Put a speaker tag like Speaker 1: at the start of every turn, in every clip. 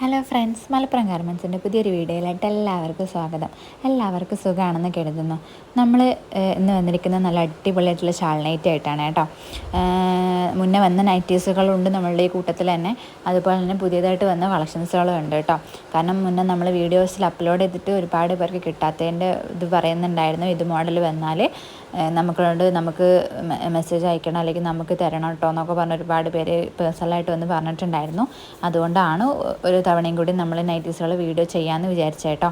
Speaker 1: Hello friends Malappuram ഗാർമെൻസിന്റെ പുതിയൊരു വീഡിയോയിലായിട്ട് എല്ലാവർക്കും സ്വാഗതം. എല്ലാവർക്കും സുഖമാണെന്ന് കരുതുന്നു. നമ്മൾ ഇന്ന് വന്നിരിക്കുന്നത് നല്ല അടിപൊളിയായിട്ടുള്ള ഷാൾ നൈറ്റ് ആയിട്ടാണ് കേട്ടോ. മുന്നേ വന്ന നൈറ്റീസുകളുണ്ട് നമ്മളുടെ ഈ കൂട്ടത്തിൽ തന്നെ. അതുപോലെ തന്നെ പുതിയതായിട്ട് വന്ന കളക്ഷൻസുകളും ഉണ്ട് കേട്ടോ. കാരണം മുന്നേ നമ്മൾ വീഡിയോസിൽ അപ്ലോഡ് ചെയ്തിട്ട് ഒരുപാട് പേർക്ക് കിട്ടാത്തതിന്റെ ഇത് പറയുന്നുണ്ടായിരുന്നു. ഇത് മോഡൽ വന്നാൽ നമുക്കുണ്ട് നമുക്ക് മെസ്സേജ് അയക്കണം അല്ലെങ്കിൽ നമുക്ക് തരണം കേട്ടോ എന്നൊക്കെ പറഞ്ഞ് ഒരുപാട് പേര് പേഴ്സണലായിട്ട് വന്ന് പറഞ്ഞിട്ടുണ്ടായിരുന്നു. അതുകൊണ്ടാണ് ഒരു തവണയും കൂടി നമ്മൾ നൈറ്റീസുകൾ വീഡിയോ ചെയ്യാമെന്ന് വിചാരിച്ചേട്ടോ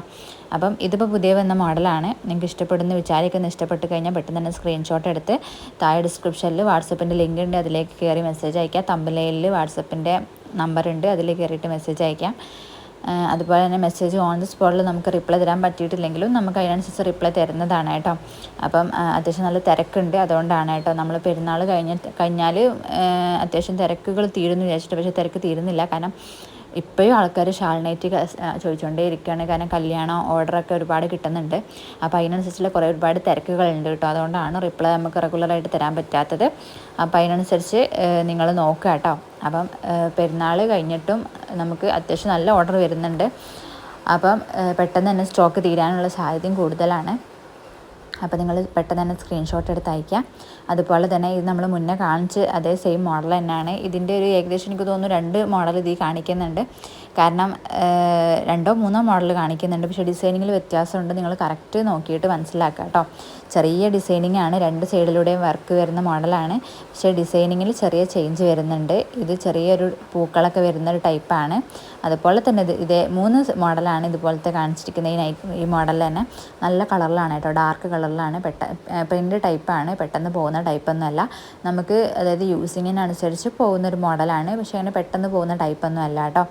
Speaker 1: അപ്പം ഇതിപ്പോൾ പുതിയ വന്ന മോഡലാണ് നിങ്ങൾക്ക് ഇഷ്ടപ്പെടുന്ന വിചാരിക്കുന്ന ഇഷ്ടപ്പെട്ട് കഴിഞ്ഞാൽ പെട്ടെന്ന് തന്നെ സ്ക്രീൻഷോട്ട് എടുത്ത് താഴെ ഡിസ്ക്രിപ്ഷനിൽ വാട്സപ്പിന്റെ ലിങ്ക് ഉണ്ട്. അതിലേക്ക് കയറി മെസ്സേജ് അയക്കാം. തമ്പലയിൽ വാട്സപ്പിന്റെ നമ്പർ ഉണ്ട്. അതിൽ കയറിയിട്ട് മെസ്സേജ് അയക്കാം. അതുപോലെ തന്നെ മെസ്സേജ് ഓൺ ദി സ്പോട്ടിൽ നമുക്ക് റിപ്ലൈ തരാൻ പറ്റിയിട്ടില്ലെങ്കിലും നമുക്ക് അതിനനുസരിച്ച് റിപ്ലൈ തരുന്നതാണ് കേട്ടോ അപ്പം അത്യാവശ്യം നല്ല തിരക്കുണ്ട്. അതുകൊണ്ടാണ് കേട്ടോ നമ്മൾ പെരുന്നാൾ കഴിഞ്ഞ കഴിഞ്ഞാൽ അത്യാവശ്യം തിരക്കുകൾ തീരുന്നു വിചാരിച്ചിട്ട്. പക്ഷേ തിരക്ക് തീരുന്നില്ല. കാരണം ഇപ്പോഴും ആൾക്കാർ ഷാൾ നൈറ്റ് ചോദിച്ചുകൊണ്ടേ ഇരിക്കുകയാണ് കാരണം കല്യാണം ഓർഡറൊക്കെ ഒരുപാട് കിട്ടുന്നുണ്ട്. അപ്പോൾ അതിനനുസരിച്ചുള്ള കുറേ ഒരുപാട് തിരക്കുകളുണ്ട് കേട്ടോ. അതുകൊണ്ടാണ് റിപ്ലൈ നമുക്ക് റെഗുലറായിട്ട് തരാൻ പറ്റാത്തത്. അപ്പോൾ അതിനനുസരിച്ച് നിങ്ങൾ നോക്കുക കേട്ടോ. അപ്പം പെരുന്നാൾ കഴിഞ്ഞിട്ടും നമുക്ക് അത്യാവശ്യം നല്ല ഓർഡർ വരുന്നുണ്ട്. അപ്പം പെട്ടെന്ന് തന്നെ സ്റ്റോക്ക് തീരാനുള്ള സാധ്യതയും കൂടുതലാണ്. അപ്പോൾ നിങ്ങൾ പെട്ടെന്ന് തന്നെ സ്ക്രീൻഷോട്ട് എടുത്ത് അയക്കുക അതുപോലെ തന്നെ ഇത് നമ്മൾ മുന്നേ കാണിച്ച് അതേ സെയിം മോഡൽ തന്നെയാണ്. ഇതിന്റെ ഒരു ഏകദേശം എനിക്ക് തോന്നുന്നു രണ്ട് മോഡൽ ഇതിൽ കാണിക്കുന്നുണ്ട്. കാരണം രണ്ടോ മൂന്നോ മോഡൽ കാണിക്കുന്നുണ്ട്. പക്ഷേ ഡിസൈനിങ്ങിൽ വ്യത്യാസമുണ്ട്. നിങ്ങൾ കറക്റ്റ് നോക്കിയിട്ട് മനസ്സിലാക്കുക കേട്ടോ. ചെറിയ ഡിസൈനിങ് ആണ്. രണ്ട് സൈഡിലൂടെയും വർക്ക് വരുന്ന മോഡലാണ് പക്ഷേ ഡിസൈനിങ്ങിൽ ചെറിയ ചേഞ്ച് വരുന്നുണ്ട്. ഇത് ചെറിയൊരു പൂക്കളൊക്കെ വരുന്ന ഒരു ടൈപ്പാണ് അതുപോലെ തന്നെ ഇത് ഇതേ മൂന്ന് മോഡലാണ് ഇതുപോലത്തെ കാണിച്ചിരിക്കുന്നത്. ഈ നൈറ്റ് ഈ മോഡൽ തന്നെ നല്ല കളറിലാണ് കേട്ടോ. ഡാർക്ക് കളറിലാണ്. പെട്ട പ്രിന്റ് ടൈപ്പാണ്. പെട്ടെന്ന് പോകുന്ന ടൈപ്പൊന്നുമല്ല. നമുക്ക് അതായത് യൂസിങ്ങിനനുസരിച്ച് പോകുന്നൊരു മോഡലാണ്. പക്ഷേ അങ്ങനെ പെട്ടെന്ന് പോകുന്ന ടൈപ്പൊന്നും അല്ല കേട്ടോ.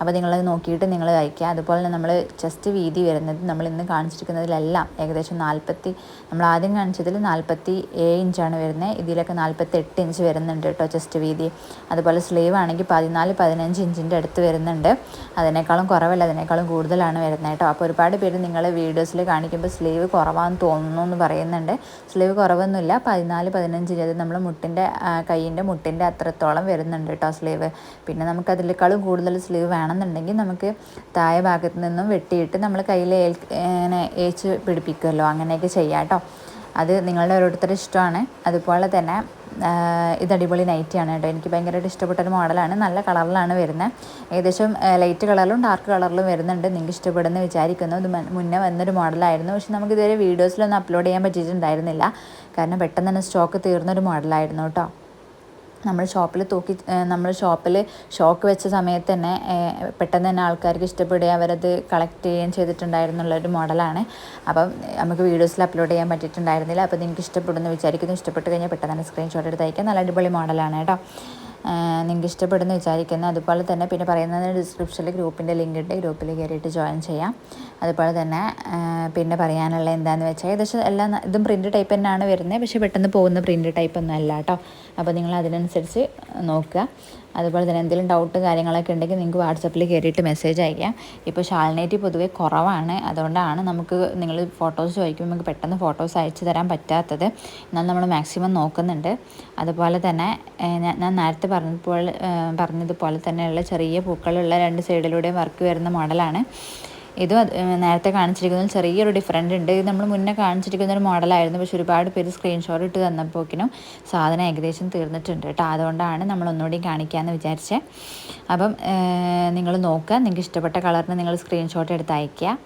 Speaker 1: അപ്പോൾ നിങ്ങൾ നോക്കിയിട്ട് നിങ്ങൾ തയ്ക്കുക. അതുപോലെ തന്നെ നമ്മൾ ചെസ്റ്റ് വീതി വരുന്നത് നമ്മൾ ഇന്ന് കാണിച്ചിരിക്കുന്നതിലെല്ലാം ഏകദേശം നാൽപ്പത്തി നമ്മൾ ആദ്യം കാണിച്ചതിൽ നാൽപ്പത്തി ഏഴ് ഇഞ്ചാണ് വരുന്നത്. ഇതിലൊക്കെ നാൽപ്പത്തി എട്ട് ഇഞ്ച് വരുന്നുണ്ട് കേട്ടോ ചെസ്റ്റ് വീതി. അതുപോലെ സ്ലീവ് ആണെങ്കിൽ പതിനാല് പതിനഞ്ച് ഇഞ്ചിന്റെ അടുത്ത് വരുന്നുണ്ട്. അതിനേക്കാളും കുറവല്ല അതിനേക്കാളും കൂടുതലാണ് വരുന്നത് കേട്ടോ. അപ്പോൾ ഒരുപാട് പേര് നിങ്ങൾ വീഡിയോസിൽ കാണിക്കുമ്പോൾ സ്ലീവ് കുറവാന്ന് തോന്നുന്നു എന്ന് പറയുന്നുണ്ട്. സ്ലീവ് കുറവൊന്നുമില്ല. പതിനാല് പതിനഞ്ച് ഇരുപത് നമ്മൾ മുട്ടിന്റെ കൈയിന്റെ മുട്ടിന്റെ അത്രത്തോളം വരുന്നുണ്ട് കേട്ടോ സ്ലീവ്. പിന്നെ നമുക്ക് അതിനേക്കാളും കൂടുതൽ സ്ലീവ് വേണമെന്നുണ്ടെങ്കിൽ നമുക്ക് താഴെ ഭാഗത്ത് നിന്നും വെട്ടിയിട്ട് നമ്മൾ കയ്യിൽ ഇങ്ങനെ ഏച്ച് പിടിപ്പിക്കുമല്ലോ. അങ്ങനെയൊക്കെ ചെയ്യാം കേട്ടോ. അത് നിങ്ങളുടെ ഓരോരുത്തരുടെ ഇഷ്ടമാണ്. അതുപോലെ തന്നെ ഇത് അടിപൊളി നൈറ്റിയാണ് കേട്ടോ. എനിക്ക് ഭയങ്കരമായിട്ട് ഇഷ്ടപ്പെട്ട ഒരു മോഡലാണ്. നല്ല കളറിലാണ് വരുന്നത് ഏകദേശം ലൈറ്റ് കളറിലും ഡാർക്ക് കളറിലും വരുന്നുണ്ട്. നിങ്ങൾക്ക് ഇഷ്ടപ്പെടുന്ന വിചാരിക്കുന്നു. ഇത് മുന്നേ വന്നൊരു മോഡലായിരുന്നു. പക്ഷെ നമുക്ക് ഇതുവരെ വീഡിയോസിലൊന്നും അപ്ലോഡ് ചെയ്യാൻ പറ്റിയിട്ടുണ്ടായിരുന്നില്ല. കാരണം പെട്ടെന്ന് തന്നെ സ്റ്റോക്ക് തീർന്നൊരു മോഡലായിരുന്നു കേട്ടോ. നമ്മൾ ഷോപ്പിൽ തൂക്കി നമ്മൾ ഷോപ്പിൽ ഷോക്ക് വെച്ച സമയത്ത് തന്നെ പെട്ടെന്ന് തന്നെ ആൾക്കാർക്ക് ഇഷ്ടപ്പെടുക അവരത് കളക്ട് ചെയ്യുകയും ചെയ്തിട്ടുണ്ടായിരുന്നുള്ളൊരു മോഡലാണ് അപ്പം നമുക്ക് വീഡിയോസിൽ അപ്ലോഡ് ചെയ്യാൻ പറ്റിയിട്ടുണ്ടായിരുന്നില്ല. അപ്പോൾ നിങ്ങൾക്ക് ഇഷ്ടപ്പെടുന്നു വിചാരിക്കുന്നു. ഇഷ്ടപ്പെട്ട് കഴിഞ്ഞാൽ പെട്ടെന്ന് തന്നെ സ്ക്രീൻഷോട്ട് എടുത്ത് അയക്കാം നല്ല അടിപൊളി മോഡലാണ് കേട്ടോ. നിങ്ങൾക്ക് ഇഷ്ടപ്പെടുന്നു വിചാരിക്കുന്നു. അതുപോലെ തന്നെ പിന്നെ പറയുന്നത് ഡിസ്ക്രിപ്ഷനിൽ ഗ്രൂപ്പിന്റെ ലിങ്ക് ഉണ്ട്. ഗ്രൂപ്പിൽ കയറിയിട്ട് ജോയിൻ ചെയ്യാം. അതുപോലെ തന്നെ പിന്നെ പറയാനുള്ള എന്താണെന്ന് വെച്ചാൽ ഏകദേശം എല്ലാം ഇതും പ്രിന്റ് ടൈപ്പ് തന്നെയാണ് വരുന്നത് പക്ഷേ പെട്ടെന്ന് പോകുന്ന പ്രിന്റ് ടൈപ്പ് ഒന്നും അല്ല കേട്ടോ അപ്പോൾ നിങ്ങൾ അതിനനുസരിച്ച് നോക്കുക. അതുപോലെ തന്നെ എന്തെങ്കിലും ഡൗട്ട് കാര്യങ്ങളൊക്കെ ഉണ്ടെങ്കിൽ നിങ്ങൾക്ക് വാട്സപ്പിൽ കയറിയിട്ട് മെസ്സേജ് അയക്കാം. ഇപ്പോൾ ഷാൾനേറ്റ് പൊതുവേ കുറവാണ്. അതുകൊണ്ടാണ് നമുക്ക് നിങ്ങൾ ഫോട്ടോസ് ചോദിക്കുമ്പോൾ നമുക്ക് പെട്ടെന്ന് ഫോട്ടോസ് അയച്ചു തരാൻ പറ്റാത്തത്. എന്നാൽ നമ്മൾ മാക്സിമം നോക്കുന്നുണ്ട്. അതുപോലെ തന്നെ ഞാൻ നേരത്തെ പറഞ്ഞപ്പോൾ പറഞ്ഞതുപോലെ തന്നെയുള്ള ചെറിയ പൂക്കളുള്ള രണ്ട് സൈഡിലൂടെയും വർക്ക് വരുന്ന മോഡലാണ് ഇതും നേരത്തെ കാണിച്ചിരിക്കുന്നതിൽ ചെറിയൊരു ഡിഫറന്റ് ഉണ്ട്. ഇത് നമ്മൾ മുന്നേ കാണിച്ചിരിക്കുന്ന ഒരു മോഡലായിരുന്നു. പക്ഷെ ഒരുപാട് പേര് സ്ക്രീൻഷോട്ട് ഇട്ട് തന്നപ്പോക്കിനും സാധനം ഏകദേശം തീർന്നിട്ടുണ്ട് കേട്ടോ. അതുകൊണ്ടാണ് നമ്മൾ ഒന്നുകൂടി കാണിക്കാമെന്ന് വിചാരിച്ചത് അപ്പം നിങ്ങൾ നോക്കുക. നിങ്ങൾക്ക് ഇഷ്ടപ്പെട്ട കളറിന് നിങ്ങൾ സ്ക്രീൻഷോട്ട് എടുത്ത് അയയ്ക്കുക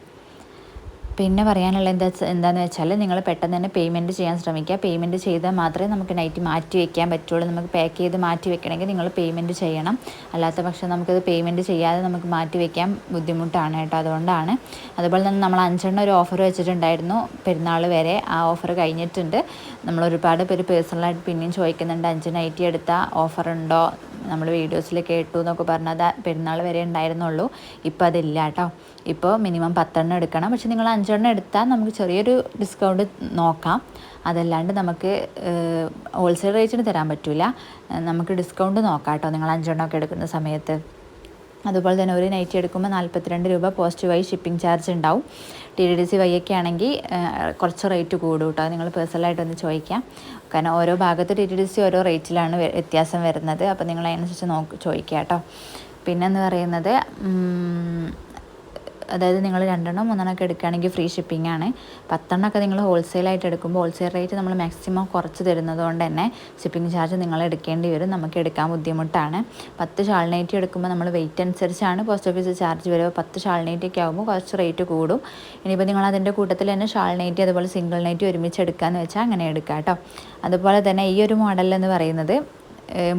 Speaker 1: പിന്നെ പറയാനുള്ള എന്താ എന്താണെന്ന് വെച്ചാൽ നിങ്ങൾ പെട്ടെന്ന് തന്നെ പേയ്മെന്റ് ചെയ്യാൻ ശ്രമിക്കുക. പേയ്മെന്റ് ചെയ്താൽ മാത്രമേ നമുക്ക് നൈറ്റ് മാറ്റി വയ്ക്കാൻ പറ്റുള്ളൂ. നമുക്ക് പാക്ക് ചെയ്ത് മാറ്റി വെക്കണമെങ്കിൽ നിങ്ങൾ പേയ്മെന്റ് ചെയ്യണം. അല്ലാത്ത പക്ഷം നമുക്കത് പേയ്മെന്റ് ചെയ്യാതെ നമുക്ക് മാറ്റി വയ്ക്കാൻ ബുദ്ധിമുട്ടാണ് കേട്ടോ. അതുകൊണ്ടാണ്. അതുപോലെ തന്നെ നമ്മൾ അഞ്ചെണ്ണം ഒരു ഓഫർ വെച്ചിട്ടുണ്ടായിരുന്നു. പെരുന്നാൾ വരെ ആ ഓഫർ കഴിഞ്ഞിട്ടുണ്ട്. നമ്മൾ ഒരുപാട് പേര് പേഴ്സണലായിട്ട് പിന്നെയും ചോദിക്കുന്നുണ്ട് അഞ്ച് നൈറ്റി എടുത്ത ഓഫർ ഉണ്ടോ? നമ്മൾ വീഡിയോസിൽ കേട്ടു എന്നൊക്കെ പറഞ്ഞത് പെരുന്നാൾ വരെ ഉണ്ടായിരുന്നുള്ളൂ. ഇപ്പോൾ അതില്ല കേട്ടോ ഇപ്പോൾ മിനിമം പത്തെണ്ണം എടുക്കണം. പക്ഷെ നിങ്ങൾ അഞ്ചെണ്ണം എടുത്താൽ നമുക്ക് ചെറിയൊരു ഡിസ്കൗണ്ട് നോക്കാം. അതല്ലാണ്ട് നമുക്ക് ഹോൾസെയിൽ റേറ്റിന് തരാൻ പറ്റില്ല നമുക്ക് ഡിസ്കൗണ്ട് നോക്കാം കേട്ടോ നിങ്ങൾ അഞ്ചെണ്ണമൊക്കെ എടുക്കുന്ന സമയത്ത്. അതുപോലെ തന്നെ ഒരു നൈറ്റ് എടുക്കുമ്പോൾ നാൽപ്പത്തിരണ്ട് രൂപ പോസ്റ്റ് വൈ ഷിപ്പിംഗ് ചാർജ് ഉണ്ടാവും. T D D C Y ഒക്കെ ആണെങ്കിൽ കുറച്ച് റേറ്റ് കൂടും കേട്ടോ. നിങ്ങൾ പേഴ്സണലായിട്ട് ഒന്ന് ചോദിക്കാം. കാരണം ഓരോ ഭാഗത്ത് ടി ഡി ഡി സി ഓരോ റേറ്റിലാണ് വ്യത്യാസം വരുന്നത്. അപ്പോൾ നിങ്ങൾ അതിനനുസരിച്ച് നോക്ക് ചോദിക്കുക കേട്ടോ. പിന്നെ എന്ന് പറയുന്നത് അതായത് നിങ്ങൾ രണ്ടെണ്ണം മൂന്നെണ്ണം ഒക്കെ എടുക്കുകയാണെങ്കിൽ ഫ്രീ ഷിപ്പിംഗ് ആണ്. പത്തെണ്ണമൊക്കെ നിങ്ങൾ ഹോൾസെയിലായിട്ട് എടുക്കുമ്പോൾ ഹോൾസെയിൽ റേറ്റ് നമ്മൾ മാക്സിമം കുറച്ച് തരുന്നത് കൊണ്ട് തന്നെ ഷിപ്പിംഗ് ചാർജ് നിങ്ങൾ എടുക്കേണ്ടി വരും. നമുക്ക് എടുക്കാൻ ബുദ്ധിമുട്ടാണ്. പത്ത് ഷാൾനൈറ്റ് എടുക്കുമ്പോൾ നമ്മൾ വെയിറ്റ് അനുസരിച്ചാണ് പോസ്റ്റ് ഓഫീസ് ചാർജ് വരിക. പത്ത് ഷാൾനൈറ്റ് ഒക്കെ ആകുമ്പോൾ കുറച്ച് റേറ്റ് കൂടും. ഇനിയിപ്പോൾ നിങ്ങൾ അതിന്റെ കൂട്ടത്തിൽ തന്നെ ഷാൾനൈറ്റ് അതുപോലെ സിംഗിൾ നൈറ്റി ഒരുമിച്ച് എടുക്കാമെന്ന് വെച്ചാൽ അങ്ങനെ എടുക്കാം കേട്ടോ. അതുപോലെ തന്നെ ഈ ഒരു മോഡൽ എന്ന് പറയുന്നത്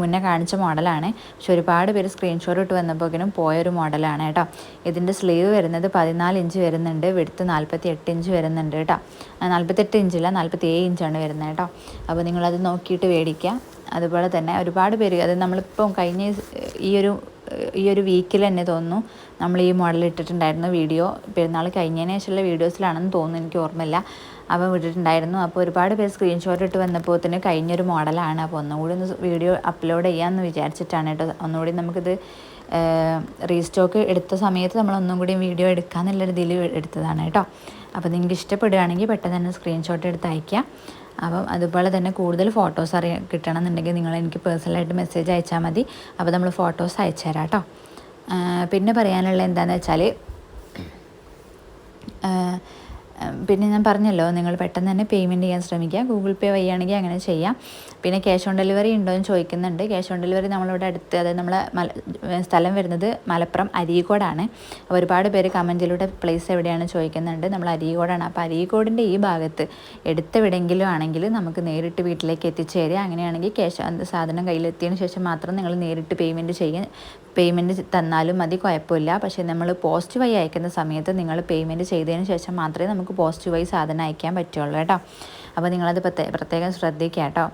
Speaker 1: മുന്നേ കാണിച്ച മോഡലാണ്. പക്ഷെ ഒരുപാട് പേര് സ്ക്രീൻഷോട്ട് ഇട്ട് വന്നപ്പോഴേക്കും പോയൊരു മോഡലാണ് കേട്ടോ. ഇതിന്റെ സ്ലീവ് വരുന്നത് പതിനാല് ഇഞ്ച് വരുന്നുണ്ട് വെടുത്ത് നാൽപ്പത്തി എട്ട് ഇഞ്ച് വരുന്നുണ്ട് കേട്ടോ. നാൽപ്പത്തെട്ട് ഇഞ്ചില്ല നാൽപ്പത്തി ഏഴ് ഇഞ്ചാണ് വരുന്നത് കേട്ടോ. അപ്പോൾ നിങ്ങളത് നോക്കിയിട്ട് മേടിക്കുക. അതുപോലെ തന്നെ ഒരുപാട് പേര് അത് നമ്മളിപ്പം കഴിഞ്ഞ ഈ ഒരു ഈ ഒരു വീക്കിൽ തന്നെ തോന്നുന്നു നമ്മൾ ഈ മോഡൽ ഇട്ടിട്ടുണ്ടായിരുന്നു വീഡിയോ. പെരുന്നാൾ കഴിഞ്ഞതിന് ശേഷമുള്ള വീഡിയോസിലാണെന്ന് തോന്നുന്നു എനിക്ക് ഓർമ്മയില്ല. അവൻ വിട്ടിട്ടുണ്ടായിരുന്നു. അപ്പോൾ ഒരുപാട് പേര് സ്ക്രീൻഷോട്ട് ഇട്ട് വന്നപ്പോൾ തന്നെ കഴിഞ്ഞൊരു മോഡലാണ്. അപ്പോൾ ഒന്നുകൂടി ഒന്ന് വീഡിയോ അപ്ലോഡ് ചെയ്യാമെന്ന് വിചാരിച്ചിട്ടാണ് കേട്ടോ. ഒന്നുകൂടി നമുക്കിത് റീസ്റ്റോക്ക് എടുത്ത സമയത്ത് നമ്മൾ ഒന്നും കൂടി വീഡിയോ എടുക്കാമെന്നുള്ള രീതിയിൽ എടുത്തതാണ് കേട്ടോ. അപ്പോൾ നിങ്ങൾക്ക് ഇഷ്ടപ്പെടുകയാണെങ്കിൽ പെട്ടെന്ന് തന്നെ സ്ക്രീൻഷോട്ട് എടുത്ത് അയയ്ക്കുക അപ്പം അതുപോലെ തന്നെ കൂടുതൽ ഫോട്ടോസ് അറിയാൻ കിട്ടണമെന്നുണ്ടെങ്കിൽ നിങ്ങൾ എനിക്ക് പേഴ്സണലായിട്ട് മെസ്സേജ് അയച്ചാൽ മതി. അപ്പോൾ നമ്മൾ ഫോട്ടോസ് അയച്ചു തരാം കേട്ടോ. പിന്നെ പറയാനുള്ള എന്താണെന്ന് വെച്ചാൽ പിന്നെ ഞാൻ പറഞ്ഞല്ലോ നിങ്ങൾ പെട്ടെന്ന് തന്നെ പേയ്മെന്റ് ചെയ്യാൻ ശ്രമിക്കുക. ഗൂഗിൾ പേ വഴിയാണെങ്കിൽ അങ്ങനെ ചെയ്യാം. പിന്നെ ക്യാഷ് ഓൺ ഡെലിവറി ഉണ്ടോ എന്ന് ചോദിക്കുന്നുണ്ട്. ക്യാഷ് ഓൺ ഡെലിവറി നമ്മളിവിടെ അടുത്ത് അതായത് നമ്മളെ സ്ഥലം വരുന്നത് മലപ്പുറം അരീക്കോടാണ്. ഒരുപാട് പേര് കമന്റിലൂടെ പ്ലേസ് എവിടെയാണ് ചോദിക്കുന്നുണ്ട്. നമ്മൾ അരീക്കോടാണ്. അപ്പോൾ അരീക്കോടിന്റെ ഈ ഭാഗത്ത് എടുത്തെവിടെയെങ്കിലും ആണെങ്കിൽ നമുക്ക് നേരിട്ട് വീട്ടിലേക്ക് എത്തിച്ചേരുക. അങ്ങനെയാണെങ്കിൽ ക്യാഷ് സാധനം കയ്യിലെത്തിയതിന് ശേഷം മാത്രം നിങ്ങൾ നേരിട്ട് പേയ്മെന്റ് ചെയ്യാൻ പേയ്മെന്റ് തന്നാലും മതി കുഴപ്പമില്ല. പക്ഷേ നമ്മൾ പോസ്റ്റ് വഴി അയക്കുന്ന സമയത്ത് നിങ്ങൾ പേയ്മെന്റ് ചെയ്തതിന് ശേഷം മാത്രമേ നമുക്ക് പോസ്റ്റ് വഴി സാധനം അയക്കാൻ പറ്റുള്ളൂ കേട്ടോ. അപ്പോൾ നിങ്ങളത് പ്രത്യേകം ശ്രദ്ധിക്കുക കേട്ടോ.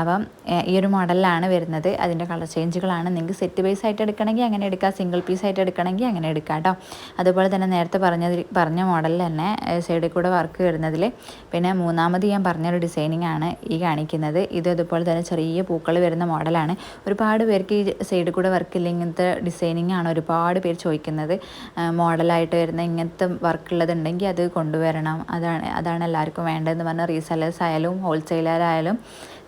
Speaker 1: അപ്പം ഈ ഒരു മോഡലിലാണ് വരുന്നത്. അതിന്റെ കളർ ചേഞ്ചുകളാണ്. നിങ്ങൾക്ക് സെറ്റ് ബേസ് ആയിട്ട് എടുക്കണമെങ്കിൽ അങ്ങനെ എടുക്കാം. സിംഗിൾ പീസ് ആയിട്ട് എടുക്കണമെങ്കിൽ അങ്ങനെ എടുക്കാം കേട്ടോ. അതുപോലെ തന്നെ നേരത്തെ പറഞ്ഞ പറഞ്ഞ മോഡലിൽ തന്നെ സൈഡിൽ കൂടെ വർക്ക് വരുന്നതിൽ പിന്നെ മൂന്നാമത് ഞാൻ പറഞ്ഞൊരു ഡിസൈനിങ് ആണ് ഈ കാണിക്കുന്നത്. ഇത് അതുപോലെ തന്നെ ചെറിയ പൂക്കൾ വരുന്ന മോഡലാണ്. ഒരുപാട് പേർക്ക് ഈ സൈഡിൽ കൂടെ വർക്ക് ഇല്ല. ഇങ്ങനത്തെ ഡിസൈനിങ് ആണ് ഒരുപാട് പേര് ചോദിക്കുന്നത്. മോഡലായിട്ട് വരുന്ന ഇങ്ങനത്തെ വർക്ക് ഉള്ളതുണ്ടെങ്കിൽ അത് കൊണ്ടുവരണം. അതാണ് അതാണ് എല്ലാവർക്കും വേണ്ടതെന്ന് പറഞ്ഞാൽ റീസെല്ലേഴ്സ് ആയാലും ഹോൾസെയിലർ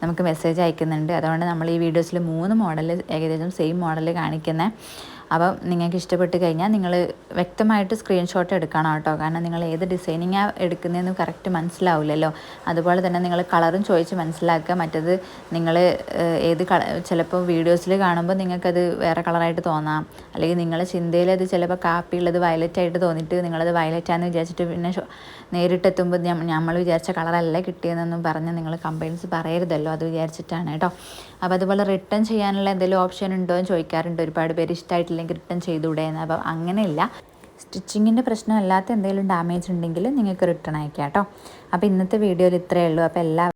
Speaker 1: നമുക്ക് മെസ്സേജ് അയക്കുന്നുണ്ട്. അതുകൊണ്ട് നമ്മൾ ഈ വീഡിയോസിൽ മൂന്ന് മോഡൽ ഏകദേശം സെയിം മോഡൽ കാണിക്കുന്നത് അപ്പം നിങ്ങൾക്ക് ഇഷ്ടപ്പെട്ട് കഴിഞ്ഞാൽ നിങ്ങൾ വ്യക്തമായിട്ട് സ്ക്രീൻഷോട്ട് എടുക്കണം കേട്ടോ. കാരണം നിങ്ങൾ ഏത് ഡിസൈനിങ്ങാണ് എടുക്കുന്നതെന്ന് കറക്റ്റ് മനസ്സിലാവില്ലല്ലോ. അതുപോലെ തന്നെ നിങ്ങൾ കളറും ചോദിച്ച് മനസ്സിലാക്കുക. മറ്റത് നിങ്ങൾ ഏത് കള ചിലപ്പോൾ വീഡിയോസിൽ കാണുമ്പോൾ നിങ്ങൾക്കത് വേറെ കളറായിട്ട് തോന്നാം. അല്ലെങ്കിൽ നിങ്ങളുടെ ചിന്തയിൽ അത് ചിലപ്പോൾ കാപ്പി ഉള്ളത് വയലറ്റ് ആയിട്ട് തോന്നിയിട്ട് നിങ്ങളത് ആണെന്ന് വിചാരിച്ചിട്ട് പിന്നെ നേരിട്ടെത്തുമ്പോൾ നമ്മൾ വിചാരിച്ച കളറല്ല കിട്ടിയതെന്നൊന്നും പറഞ്ഞ് നിങ്ങൾ കംപ്ലയിൻസ് പറയരുതല്ലോ. അത് വിചാരിച്ചിട്ടാണ് കേട്ടോ. അപ്പോൾ അതുപോലെ റിട്ടേൺ ചെയ്യാനുള്ള എന്തെങ്കിലും ഓപ്ഷൻ ഉണ്ടോ എന്ന് ചോദിക്കാറുണ്ട്. ഒരുപാട് പേര് ഇഷ്ടമായിട്ടില്ലെങ്കിൽ റിട്ടേൺ ചെയ്തുകൂടെ എന്ന് അപ്പോൾ അങ്ങനെയില്ല. സ്റ്റിച്ചിങ്ങിന്റെ പ്രശ്നമല്ലാത്ത എന്തെങ്കിലും ഡാമേജ് ഉണ്ടെങ്കിൽ നിങ്ങൾക്ക് റിട്ടേൺ അയക്കാം കേട്ടോ. അപ്പോൾ ഇന്നത്തെ വീഡിയോയിൽ ഇത്രയേ ഉള്ളൂ. അപ്പോൾ എല്ലാ